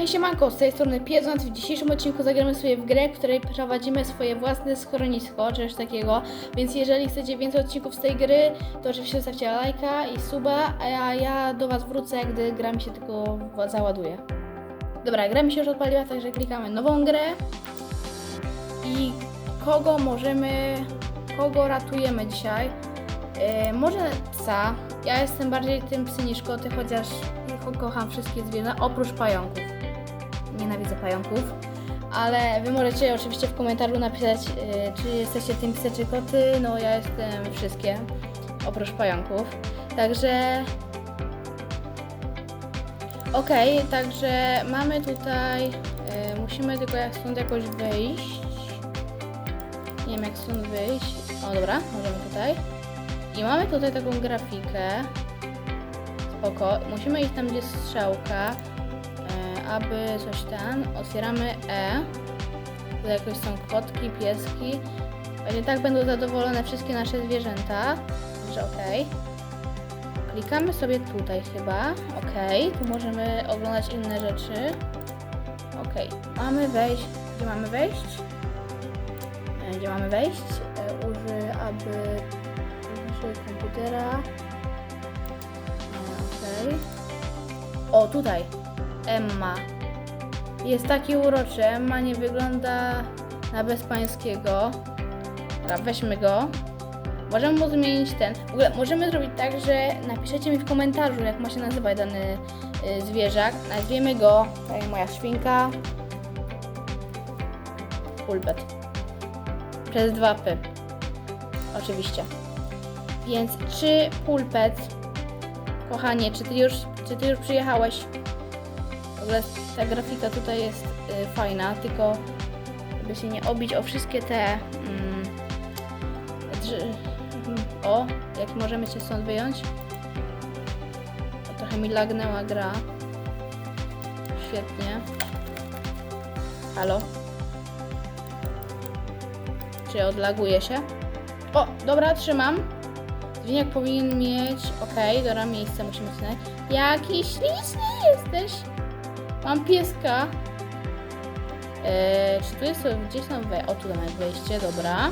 Hej siemanko, z tej strony Piedząc. W dzisiejszym odcinku zagramy sobie w grę, w której prowadzimy swoje własne schronisko, czy coś takiego. Więc jeżeli chcecie więcej odcinków z tej gry, to oczywiście zostawcie lajka i suba, a ja, do Was wrócę, gdy gra mi się tylko załaduje. Dobra, gra mi się już odpaliła, także klikamy nową grę. I kogo możemy, kogo ratujemy dzisiaj? E, może psa. Ja jestem bardziej tym psy niż koty, chociaż ko- kocham wszystkie zwierzęta, oprócz pająków. Nienawidzę pająków. Ale wy możecie oczywiście w komentarzu napisać, e, czy jesteście tym psy czy koty. No ja jestem wszystkie, oprócz pająków. Także... Okej, także mamy tutaj... e, musimy tylko jak stąd jakoś wyjść. Nie wiem jak stąd wyjść. O dobra, możemy tutaj. I mamy tutaj taką grafikę. Spoko. Musimy iść tam, gdzie strzałka, aby coś tam. Otwieramy E. Tutaj jakoś są kotki, pieski. Pewnie tak będą zadowolone wszystkie nasze zwierzęta. Także okej. Klikamy sobie tutaj chyba. Okej. Tu możemy oglądać inne rzeczy. Okej. Mamy wejść. Gdzie mamy wejść? E, Gdzie mamy wejść? E, Uży, aby użyj komputera. E, Okej. O, tutaj. Emma. Jest taki uroczy. Emma nie wygląda na bezpańskiego. Dobra, weźmy go. Możemy mu zmienić ten. W ogóle możemy zrobić tak, że napiszecie mi w komentarzu, jak ma się nazywać dany y, zwierzak. Nazwiemy go, tak moja świnka. Pulpet. Przez dwa P. Oczywiście. Więc czy pulpet, kochanie, czy ty już, czy ty już przyjechałeś? Ogóle ta grafika tutaj jest y, fajna, tylko żeby się nie obić o wszystkie te. Mm, mm, o, jak możemy się stąd wyjąć? O, trochę mi lagnęła gra. Świetnie. Halo? Czy odlaguje się? O, dobra, trzymam. Zwiniak powinien mieć. Okej, dobra, miejsce musimy znaleźć. Jaki śliczny jesteś! Mam pieska. Eee, czy tu jest gdzieś tam we... O, tu mamy wejście, dobra.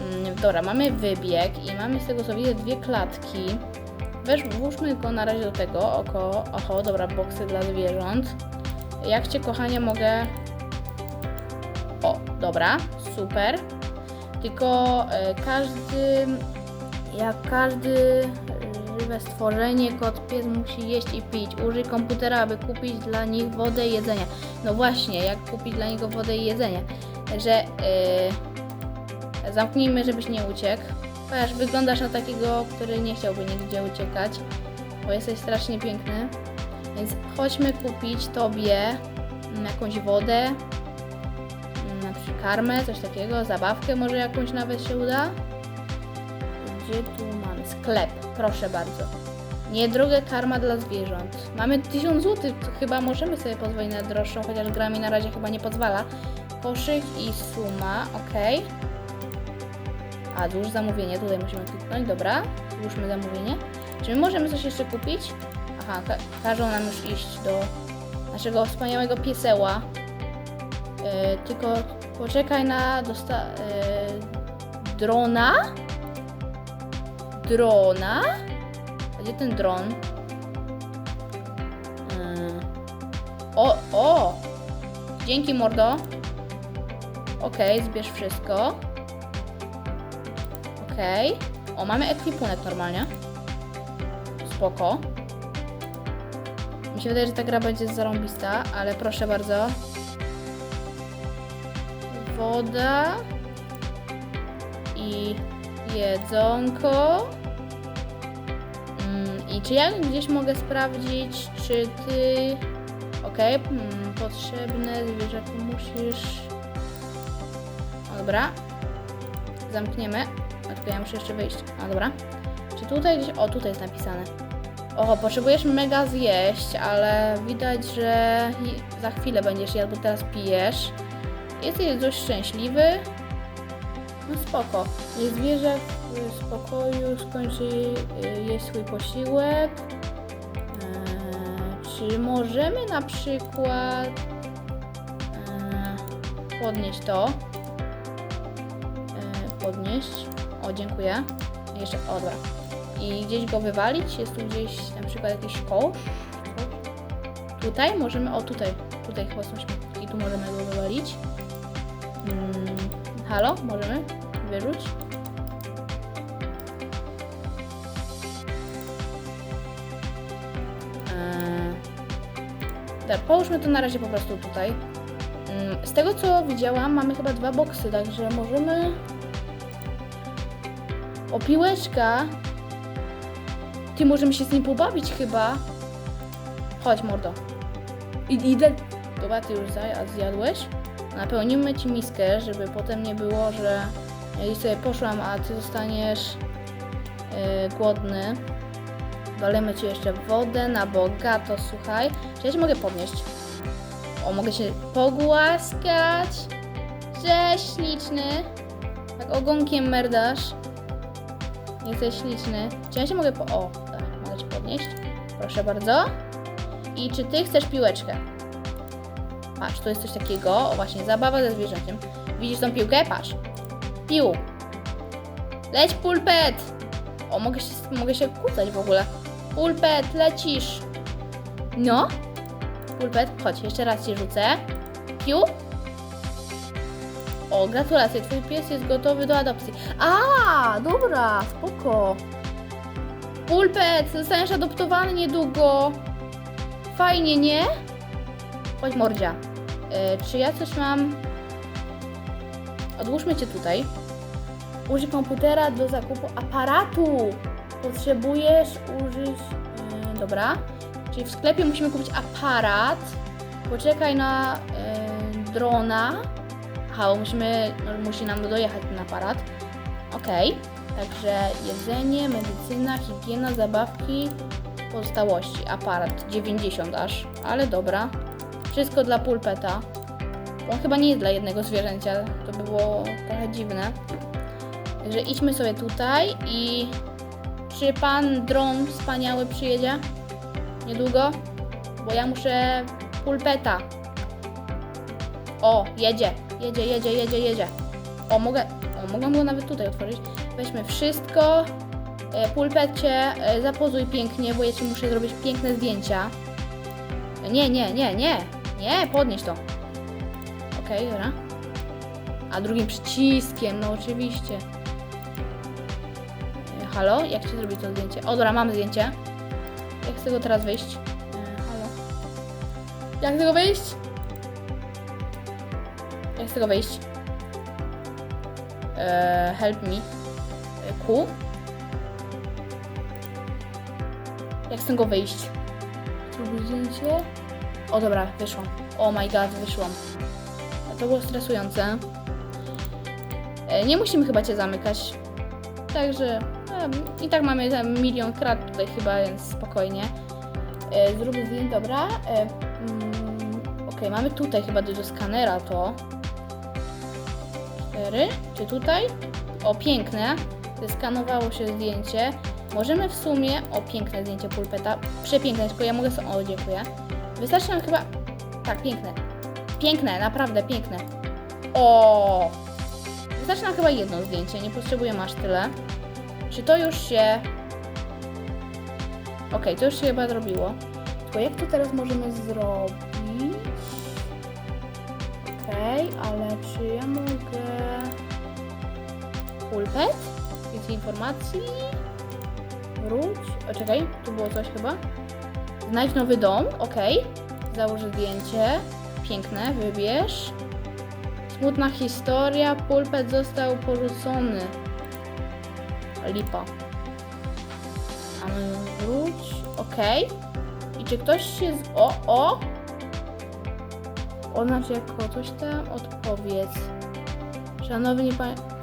Mm, dobra, mamy wybieg i mamy z tego co widzę dwie klatki. Weź, włóżmy go na razie do tego. Oko, oho, dobra, boksy dla zwierząt. Jak cię, kochanie, mogę... O, dobra, super. Tylko e, każdy, jak każdy żywe stworzenie, kot, pies musi jeść i pić. Użyj komputera, aby kupić dla nich wodę i jedzenie. No właśnie, jak kupić dla niego wodę i jedzenie. Także e, zamknijmy, żebyś nie uciekł. Chociaż wyglądasz na takiego, który nie chciałby nigdzie uciekać, bo jesteś strasznie piękny. Więc chodźmy kupić tobie mm, jakąś wodę, mm, na przykład karmę, coś takiego, zabawkę może jakąś nawet się uda. Gdzie tu mamy? Sklep, proszę bardzo. Niedroga karma dla zwierząt. Mamy 1000 zł, chyba możemy sobie pozwolić na droższą, chociaż gra mi na razie chyba nie pozwala. Koszyk i suma, ok. A, złóż zamówienie, tutaj musimy kliknąć, dobra. Złóżmy zamówienie. Czy my możemy coś jeszcze kupić? Aha, ka każą nam już iść do naszego wspaniałego pieseła. E, tylko poczekaj na dosta... E, drona? Drona? Gdzie ten dron? E, o, o! Dzięki, mordo. Okej, zbierz wszystko. Okej. O, mamy ekwipunek normalnie. Spoko. Mi się wydaje, że ta gra będzie zarąbista, ale proszę bardzo. Woda. I jedzonko. Mm, I czy ja gdzieś mogę sprawdzić, czy ty... Okej, mm, potrzebne zwierzaki musisz... Dobra. Zamkniemy. Tylko ja muszę jeszcze wyjść. A dobra. Czy tutaj gdzieś. O, tutaj jest napisane. Oho, potrzebujesz mega zjeść, ale widać, że za chwilę będziesz jadł, bo teraz pijesz. Jesteś dość szczęśliwy. No spoko. Niech zwierzę w spokoju skończy y, jeść swój posiłek. Eee, czy możemy na przykład e, podnieść to? E, podnieść. O, dziękuję. Jeszcze, o. I gdzieś go wywalić? Jest tu gdzieś na przykład jakiś kosz? Tutaj możemy, o tutaj, tutaj chyba są śmietniki, tu możemy go wywalić. Mm, halo, możemy wyrzuć? Eee, tak, połóżmy to na razie po prostu tutaj. Mm, Z tego co widziałam, mamy chyba dwa boksy, także możemy. O piłeczka. Ty możemy się z nim pobawić chyba. Chodź, mordo. Idę. Dobra, ty już zjadłeś? Napełnimy ci miskę, żeby potem nie było, że ja sobie poszłam, a ty zostaniesz yy, głodny. Dolejmy ci jeszcze wodę na bogato, słuchaj. Czy ja cię mogę podnieść? O, mogę się pogłaskać. Cześć, śliczny. Tak ogonkiem merdasz. Jesteś śliczny. Czy ja się mogę po... O, tak, mogę cię podnieść. Proszę bardzo. I czy ty chcesz piłeczkę? Patrz, tu jest coś takiego. O, właśnie, zabawa ze zwierzęciem. Widzisz tą piłkę? Patrz. Pił. Leć, pulpet! O, mogę się, mogę się kłócać w ogóle. Pulpet, lecisz. No. Pulpet, chodź, jeszcze raz ci rzucę. Piu. O, gratulacje, twój pies jest gotowy do adopcji. A, dobra, spoko. Pulpet, zostaniesz adoptowany niedługo. Fajnie, nie? Chodź, mordzia. E, czy ja coś mam... Odłóżmy cię tutaj. Użyj komputera do zakupu aparatu. Potrzebujesz użyć... e, dobra. Czyli w sklepie musimy kupić aparat. Poczekaj na e, drona. Aha, musimy, no, musi nam dojechać ten aparat. Okej. Także jedzenie, medycyna, higiena, zabawki, pozostałości. Aparat 90 aż, ale dobra. Wszystko dla pulpeta. On chyba nie jest dla jednego zwierzęcia, to by było trochę dziwne. Także idźmy sobie tutaj i czy pan dron wspaniały przyjedzie niedługo? Bo ja muszę pulpeta. O, jedzie, jedzie, jedzie, jedzie, jedzie. O, mogę, o, mogę go nawet tutaj otworzyć. Weźmy wszystko. E, Pulpecie, e, zapozuj pięknie, bo ja ci muszę zrobić piękne zdjęcia. Nie, nie, nie, nie. Nie, podnieś to. Okej, dobra. A drugim przyciskiem, no oczywiście. E, Halo, jak ci zrobić to zdjęcie? O, dobra, mam zdjęcie. Jak z tego teraz wyjść? E, Halo. Jak z tego wyjść? Jak z tego wyjść? E, help me. E, Q. Jak z tego wyjść? Zrobić zdjęcie. O dobra, wyszłam. Oh my god, wyszłam. To było stresujące. E, nie musimy chyba cię zamykać. Także i tak mamy tam milion krat tutaj chyba, więc spokojnie. E, zrób zdjęcie, dobra. E, mm, Okej, mamy tutaj chyba do, do skanera to. Cztery. Czy tutaj? O, piękne. Zeskanowało się zdjęcie. Możemy w sumie... O, piękne zdjęcie pulpeta. Przepiękne, tylko ja mogę... so- O, dziękuję. Wystarczy nam chyba... Tak, piękne. Piękne, naprawdę piękne. O! Wystarczy nam chyba jedno zdjęcie, nie potrzebujemy aż tyle. Czy to już się... Okej, to już się chyba zrobiło. Tylko jak to teraz możemy zrobić? Okej, ale czy ja mogę... Pulpet? Więcej informacji? Wróć. O, czekaj, tu było coś chyba. Znajdź nowy dom, okej. Załóż zdjęcie. Piękne, wybierz. Smutna historia, pulpet został porzucony. Lipa. A my wróć, okej. I czy ktoś się z... O, o! Oznacz jako coś tam, odpowiedz. Szanowni Państwo...